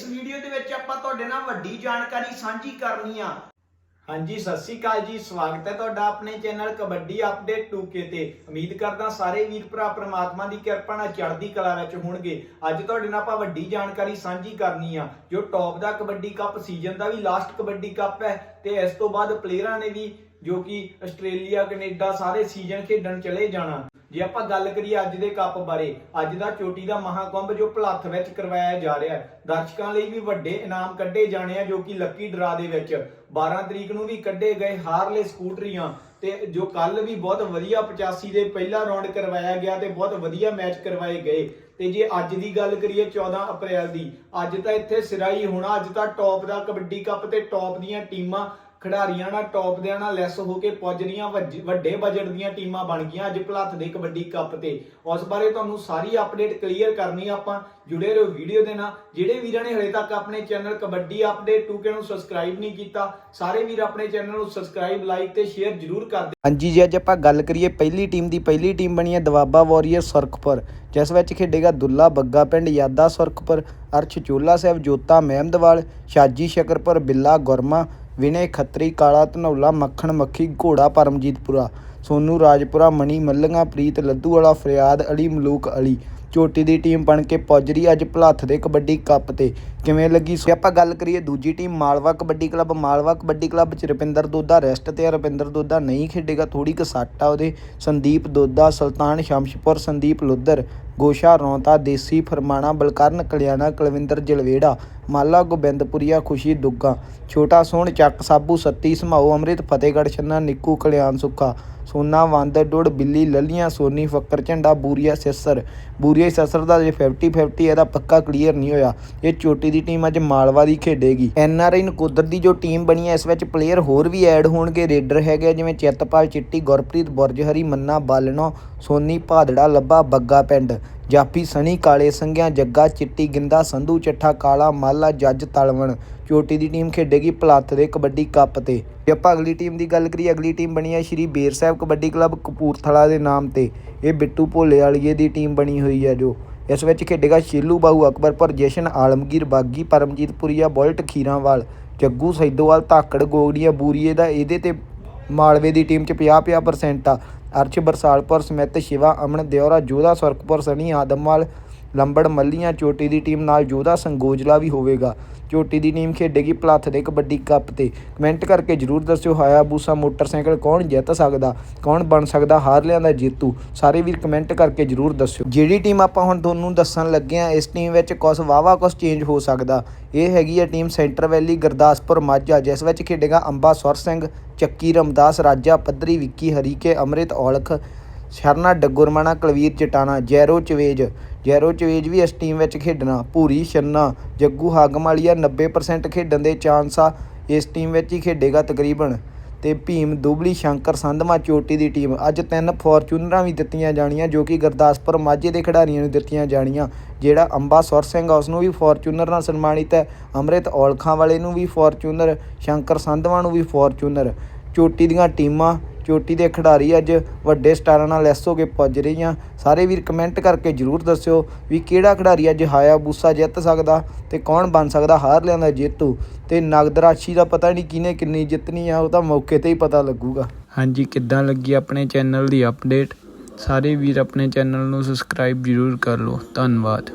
ਇਸ ਵੀਡੀਓ ਦੇ ਵਿੱਚ ਆਪਾਂ ਤੁਹਾਡੇ ਨਾਲ ਵੱਡੀ ਜਾਣਕਾਰੀ ਸਾਂਝੀ ਕਰਨੀ ਆ। ਹਾਂਜੀ, ਸਤਿ ਸ਼੍ਰੀ ਅਕਾਲ ਜੀ। ਸਵਾਗਤ ਹੈ ਤੁਹਾਡਾ ਆਪਣੇ ਚੈਨਲ ਕਬੱਡੀ ਅਪਡੇਟ 2K ਤੇ। ਉਮੀਦ ਕਰਦਾ ਸਾਰੇ ਵੀਰ ਭਰਾ ਪ੍ਰਮਾਤਮਾ ਦੀ ਕਿਰਪਾ ਨਾਲ ਚੜ੍ਹਦੀ ਕਲਾ ਵਿੱਚ ਹੋਣਗੇ। ਅੱਜ ਤੁਹਾਡੇ ਨਾਲ ਆਪਾਂ ਵੱਡੀ ਜਾਣਕਾਰੀ ਸਾਂਝੀ ਕਰਨੀ ਆ। ਜੋ ਟੌਪ ਦਾ ਕਬੱਡੀ ਕੱਪ ਸੀਜ਼ਨ ਦਾ ਵੀ ਲਾਸਟ ਕਬੱਡੀ ਕੱਪ ਹੈ ਤੇ ਇਸ ਤੋਂ ਬਾਅਦ ਪਲੇਅਰਾਂ ਨੇ ਵੀ ਜੋ ਕਿ ਆਸਟ੍ਰੇਲੀਆ, ਕੈਨੇਡਾ ਸਾਰੇ ਸੀਜ਼ਨ ਖੇਡਣ ਚਲੇ ਜਾਣਾ। ਜੇ ਆਪਾਂ ਗੱਲ ਕਰੀਏ ਅੱਜ ਦੇ ਕੱਪ ਬਾਰੇ, ਅੱਜ ਦਾ ਚੋਟੀ ਦਾ ਮਹਾਕੁੰਭ ਜੋ ਭਲੱਥ ਵਿੱਚ ਕਰਵਾਇਆ ਜਾ ਰਿਹਾ ਹੈ, ਦਰਸ਼ਕਾਂ ਲਈ ਵੀ ਵੱਡੇ ਇਨਾਮ ਕੱਢੇ ਜਾਣੇ ਆ ਜੋ ਕਿ ਲੱਕੀ ਡਰਾ ਦੇ ਵਿੱਚ। 12 ਤਰੀਕ ਨੂੰ ਵੀ ਕੱਢੇ ਗਏ ਹਾਰਲੇ ਸਕੂਟਰੀਆਂ ਤੇ ਜੋ ਕੱਲ ਵੀ ਬਹੁਤ ਵਧੀਆ 85 ਦੇ ਪਹਿਲਾ ਰਾਉਂਡ ਕਰਵਾਇਆ ਗਿਆ ਤੇ ਬਹੁਤ ਵਧੀਆ ਮੈਚ ਕਰਵਾਏ ਗਏ। ਤੇ ਜੇ ਅੱਜ ਦੀ ਗੱਲ ਕਰੀਏ 14 ਅਪ੍ਰੈਲ ਦੀ, ਅੱਜ ਤਾਂ ਇੱਥੇ ਸਿਰਾਈ ਹੋਣਾ, ਅੱਜ ਤਾਂ ਟੌਪ ਦਾ ਕਬੱਡੀ ਕੱਪ ਤੇ ਟੌਪ ਦੀਆਂ ਟੀਮਾਂ ਖਿਡਾਰੀਆਂ ਨਾਲ ਟੌਪ ਦਿਆਂ ਨਾਲ ਲੈਸ ਹੋ ਕੇ ਪੁੱਜ ਰਹੀਆਂ, ਵੱਜ- ਵੱਡੇ ਬਜਟ ਦੀਆਂ ਟੀਮਾਂ ਬਣ ਗਈਆਂ ਅੱਜ ਭਲੱਥ ਦੇ ਕਬੱਡੀ ਕੱਪ ਤੇ। ਉਸ ਬਾਰੇ ਤੁਹਾਨੂੰ ਸਾਰੀ ਅਪਡੇਟ ਕਲੀਅਰ ਕਰਨੀ ਆਪਾਂ। ਜੁੜੇ ਰਹੋ ਵੀਡੀਓ ਦੇ ਨਾਲ। ਜਿਹੜੇ ਵੀਰਾਂ ਨੇ ਹਲੇ ਤੱਕ ਆਪਣੇ ਚੈਨਲ ਕਬੱਡੀ ਅਪਡੇਟ 2K ਨੂੰ ਸਬਸਕ੍ਰਾਈਬ ਨਹੀਂ ਕੀਤਾ, ਸਾਰੇ ਵੀਰ ਆਪਣੇ ਚੈਨਲ ਨੂੰ ਸਬਸਕ੍ਰਾਈਬ ਲਾਈਕ ਤੇ ਸ਼ੇਅਰ ਜ਼ਰੂਰ ਕਰ ਦਿਓ। ਹਾਂਜੀ ਜੇ, ਅੱਜ ਆਪਾਂ ਗੱਲ ਕਰੀਏ ਪਹਿਲੀ ਟੀਮ ਦੀ। ਪਹਿਲੀ ਟੀਮ ਬਣੀ ਹੈ ਦਵਾਬਾ ਵਾਰੀਅਰ ਸੁਰਖਪੁਰ, ਜਿਸ ਵਿੱਚ ਖੇਡੇਗਾ ਦੁੱਲਾ ਬੱਗਾ ਪਿੰਡ, ਯਾਦਾ ਸੁਰਖਪੁਰ, ਅਰਸ਼ ਚੋਲਾ ਸਾਹਿਬ, ਜੋਤਾ ਮਹਿਮਦਵਾਲ, ਸ਼ਾਜੀ ਸ਼ਕਰਪੁਰ, ਬਿੱਲਾ ਗੁਰਮਾ ਵਿਨੈ ਖੱਤਰੀ, ਕਾਲਾ ਧਨੌਲਾ, ਮੱਖਣ ਮੱਖੀ, ਘੋੜਾ ਪਰਮਜੀਤਪੁਰਾ, ਸੋਨੂ ਰਾਜਪੁਰਾ, ਮਣੀ ਮੱਲੀਆਂ ਪ੍ਰੀਤ ਲੱਦੂ ਵਾਲਾ ਫਰਿਆਦ ਅਲੀ, ਮਲੂਕ ਅਲੀ। ਚੋਟੀ ਦੀ ਟੀਮ ਬਣ ਕੇ ਪੁੱਜ ਰਹੀ ਅੱਜ ਭਲੱਥ ਦੇ ਕਬੱਡੀ ਕੱਪ ਤੇ। ਕਿਵੇਂ ਲੱਗੀ ਜੇ ਆਪਾਂ ਗੱਲ ਕਰੀਏ ਦੂਜੀ team Malwa kabaddi club, Malwa kabaddi club ਚ ਰੁਪਿੰਦਰ ਦੋਦਾ ਰੈਸਟ ਤੇ ਆ। ਰੁਪਿੰਦਰ ਦੋਦਾ ਨਹੀਂ ਖੇਡੇਗਾ ਥੋੜੀ ਕੁ ਸੱਟ ਆ ਉਹਦੇ। ਸੰਦੀਪ ਦੋਦਾ, ਸੁਲਤਾਨ ਸ਼ਮਸ਼ਪੁਰ, ਸੰਦੀਪ ਲੁੱਧਰ। ਗੋਸ਼ਾ ਰੌਂਤਾ ਦੇਸੀ ਫਰਮਾਣਾ ਬਲਕਰਨ, ਕਲਿਆਣਾ, ਕੁਲਵਿੰਦਰ, ਜਲਵੇੜਾ, ਮਾਲਾ, ਗੋਬਿੰਦਪੁਰੀਆ, ਖੁਸ਼ੀ, ਦੁੱਗਾ, ਛੋਟਾ ਸੋਹਣ, ਚੱਕ, ਸਾਬੂ, ਸੱਤੀ ਸਮਾਓ ਅੰਮ੍ਰਿਤ, ਫਤਿਹਗੜ੍ਹ, ਛੰਨਾ, ਨਿੱਕੂ, ਕਲਿਆਣ, ਸੁੱਖਾ, ਸੋਨਾ ਵੰਦ ਡੁੜ ਬਿੱਲੀ, ਲੱਲੀਆਂ, ਸੋਨੀ, ਫੱਕਰ, ਝੰਡਾ, ਬੂਰੀਆ, ਸਿਸਰ। ਬੂਰੀਆ, ਸਿਸਰ ਦਾ ਜੇ 50 50 ਇਹਦਾ ਪੱਕਾ ਕਲੀਅਰ ਨਹੀਂ ਹੋਇਆ। ਇਹ ਚੋਟੀ ਦੀ ਟੀਮ ਅੱਜ ਮਾਲਵਾ ਦੀ ਖੇਡੇਗੀ। ਐਨ ਆਰ ਆਈ ਨਕੋਦਰ ਦੀ ਜੋ ਟੀਮ ਬਣੀ ਹੈ, ਇਸ ਵਿੱਚ ਪਲੇਅਰ ਹੋਰ ਵੀ ਐਡ ਹੋਣਗੇ। ਰੇਡਰ ਹੈਗੇ ਆ ਜਿਵੇਂ ਚਿੱਤਪਾਲ ਚਿੱਟੀ, ਗੁਰਪ੍ਰੀਤ ਬੁਰਜਹਰੀ ਮੰਨਾ, ਬਾਲਣੋ, ਸੋਨੀ ਭਾਦੜਾ, ਲੱਭਾ ਬੱਗਾ ਪਿੰਡ। ਜਾਪੀ ਸਣੀ, ਕਾਲੇ ਸੰਘਿਆ, ਜੱਗਾ, ਚਿੱਟੀ ਗਿੰਦਾ, ਸੰਧੂ ਚੱਠਾ, ਕਾਲਾ ਮਾਲਾ, ਜੱਜ ਤਲਵਣ। ਚੋਟੀ ਦੀ ਟੀਮ ਖੇਡੇਗੀ ਭਲੱਥ ਦੇ ਕਬੱਡੀ ਕੱਪ ਤੇ। ਜੇ ਆਪਾਂ ਅਗਲੀ ਟੀਮ ਦੀ ਗੱਲ ਕਰੀਏ, ਅਗਲੀ ਟੀਮ ਬਣੀ ਹੈ ਸ਼੍ਰੀ ਬੇਰ ਸਾਹਿਬ ਕਬੱਡੀ ਕਲੱਬ ਕਪੂਰਥਲਾ ਦੇ ਨਾਮ ਤੇ। ਇਹ ਬਿੱਟੂ ਭੋਲੇ ਵਾਲੀਏ ਦੀ ਟੀਮ ਬਣੀ ਹੋਈ ਹੈ ਜੋ। ਇਸ ਵਿੱਚ ਖੇਡੇਗਾ ਸ਼ੀਲੂ ਬਾਹੂ, ਅਕਬਰਪੁਰ, ਜਸ਼ਨ ਆਲਮਗੀਰ, ਬਾਗੀ ਪਰਮਜੀਤਪੁਰੀਆ ਬੁਲਟ ਖੀਰਾਂਵਾਲ, ਜੱਗੂ ਸੈਦੋਵਾਲ, ਧਾਕੜ, ਗੋਗੜੀਆ ਬੂਰੀਏ ਦਾ ਇਹਦੇ ਤੇ ਮਾਲਵੇ ਦੀ ਟੀਮ ਚ 50-50% ਆ। ਅਰਸ਼ ਬਰਸਾਲਪੁਰ, ਸਮਿਤ ਸ਼ਿਵਾ, ਅਮਨ ਦਿਓਰਾ ਜੋਧਾ ਸੁਰਖਪੁਰ ਸਣੀ ਆਦਮਵਾਲ ਲੰਬੜ ਮੱਲੀਆਂ, ਚੋਟੀ ਦੀ ਟੀਮ ਨਾਲ ਜੋਧਾ ਸੰਗੋਜਲਾ ਵੀ ਹੋਵੇਗਾ। ਚੋਟੀ ਦੀ ਟੀਮ ਖੇਡੇਗੀ ਭਲੱਥ ਦੇ ਕਬੱਡੀ ਕੱਪ ਤੇ। ਕਮੈਂਟ ਕਰਕੇ ਜਰੂਰ ਦੱਸਿਓ ਹਾਇਆਬੂਸਾ ਮੋਟਰਸਾਈਕਲ ਕੌਣ ਜਿੱਤ ਸਕਦਾ, ਕੌਣ ਬਣ ਸਕਦਾ, ਹਾਰਲਿਆਂ ਦਾ ਜੇਤੂ? ਸਾਰੇ ਵੀਰ ਕਮੈਂਟ ਕਰਕੇ ਜਰੂਰ ਦੱਸਿਓ। ਜਿਹੜੀ ਟੀਮ ਆਪਾਂ ਹੁਣ ਤੁਹਾਨੂੰ ਦੱਸਣ ਲੱਗੇ ਆ ਇਸ ਟੀਮ ਵਿੱਚ ਕੁਝ ਵਾਵਾ ਕੁਝ ਚੇਂਜ ਹੋ ਸਕਦਾ। ਇਹ ਹੈਗੀ ਹੈ team centre valley, Gurdaspur, Majha. ਜਿਸ ਵਿੱਚ ਖੇਡੇਗਾ ਅੰਬਾ ਸੁਰ ਸਿੰਘ, ਚੱਕੀ ਰਮਦਾਸ, ਰਾਜਾ ਪੱਧਰੀ, ਵਿੱਕੀ ਹਰੀਕੇ, ਅੰਮ੍ਰਿਤ ਔਲਖ, ਸ਼ਰਨਾ ਡੱਗੁਰਮਾਣਾ, ਕੁਲਵੀਰ ਚਟਾਣਾ ਜੈਰੋ ਚਵੇਜ। ਜੈਰੋ ਚਵੇਜ ਵੀ ਇਸ ਟੀਮ ਵਿੱਚ ਖੇਡਣਾ, ਭੂਰੀ, ਛੰਨਾ, ਜੱਗੂ ਹਾਗਮਾਲੀਆ 90% ਖੇਡਣ ਦੇ ਚਾਂਸ ਆ, ਇਸ ਟੀਮ ਵਿੱਚ ਹੀ ਖੇਡੇਗਾ ਤਕਰੀਬਨ। ਤੇ ਭੀਮ, ਦੁਬਲੀ, ਸ਼ੰਕਰ, ਸੰਧਮਾ, ਚੋਟੀ ਦੀ ਟੀਮ ਅੱਜ ਤਿੰਨ ਫੋਰਚੂਨਰਾਂ ਵੀ ਦਿੱਤੀਆਂ ਜਾਣੀਆਂ, ਜੋ ਕਿ ਗੁਰਦਾਸਪੁਰ ਮਾਝੇ ਦੇ ਖਿਡਾਰੀਆਂ ਨੂੰ ਦਿੱਤੀਆਂ ਜਾਣੀਆਂ, ਜਿਹੜਾ ਅੰਬਾ ਸੁਰ ਸਿੰਘ ਆ ਉਸ ਨੂੰ ਵੀ ਫੋਰਚੂਨਰ ਨਾਲ ਸਨਮਾਨਿਤ ਹੈ, ਅੰਮ੍ਰਿਤ ਔਲਖਾਂ ਵਾਲੇ ਨੂੰ ਵੀ ਫੋਰਚੂਨਰ ਸ਼ੰਕਰ ਸੰਧਵਾ ਨੂੰ ਵੀ ਫੋਰਚੂਨਰ ਚੋਟੀ ਦੀਆਂ ਟੀਮਾਂ ਚੋਟੀ ਦੇ ਖਿਡਾਰੀ ਅੱਜ ਵੱਡੇ ਸਟਾਰਾਂ ਨਾਲ ਲੈਸ ਹੋ ਕੇ ਪੁੱਜ ਰਹੀਆਂ ਸਾਰੇ ਵੀਰ ਕਮੈਂਟ ਕਰਕੇ ਜਰੂਰ ਦੱਸਿਓ ਵੀ ਕਿਹੜਾ ਖਿਡਾਰੀ ਅੱਜ ਹਾਇਆਬੂਸਾ ਜਿੱਤ ਸਕਦਾ ਤੇ ਕੌਣ ਬਣ ਸਕਦਾ, ਹਾਰ ਲਿਆਂਦਾ ਜੇਤੂ। ਤੇ ਨਗਦ ਰਾਸ਼ੀ ਦਾ ਪਤਾ ਨਹੀਂ ਕਿਹਨੇ ਕਿੰਨੀ ਜਿੱਤਣੀ ਆ, ਉਹ ਤਾਂ ਮੌਕੇ ਤੇ ਹੀ ਪਤਾ ਲੱਗੂਗਾ। ਹਾਂਜੀ, ਕਿੱਦਾਂ ਲੱਗੀ ਆਪਣੇ ਚੈਨਲ ਦੀ ਅਪਡੇਟ ਸਾਰੇ ਵੀਰ ਆਪਣੇ ਚੈਨਲ ਨੂੰ ਸਬਸਕ੍ਰਾਈਬ ਜ਼ਰੂਰ ਕਰ ਲਓ। ਧੰਨਵਾਦ।